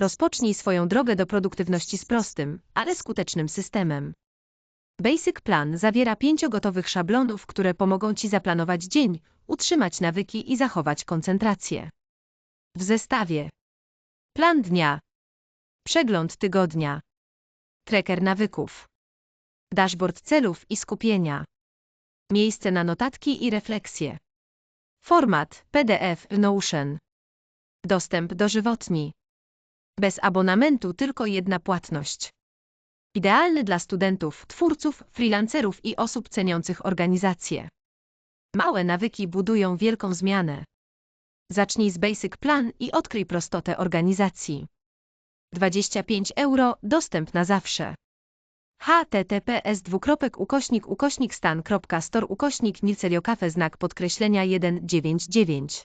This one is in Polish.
Rozpocznij swoją drogę do produktywności z prostym, ale skutecznym systemem. Basic Plan zawiera pięcio gotowych szablonów, które pomogą Ci zaplanować dzień, utrzymać nawyki i zachować koncentrację. W zestawie. Plan dnia. Przegląd tygodnia. Tracker nawyków. Dashboard celów i skupienia. Miejsce na notatki i refleksje. Format PDF Notion. Dostęp dożywotni Bez abonamentu tylko jedna płatność. Idealny dla studentów, twórców, freelancerów i osób ceniących organizację. Małe nawyki budują wielką zmianę. Zacznij z Basic Plan i odkryj prostotę organizacji. 25 euro, dostęp na zawsze. https ukośnik ukośnik stan.store ukośnik znak podkreślenia 199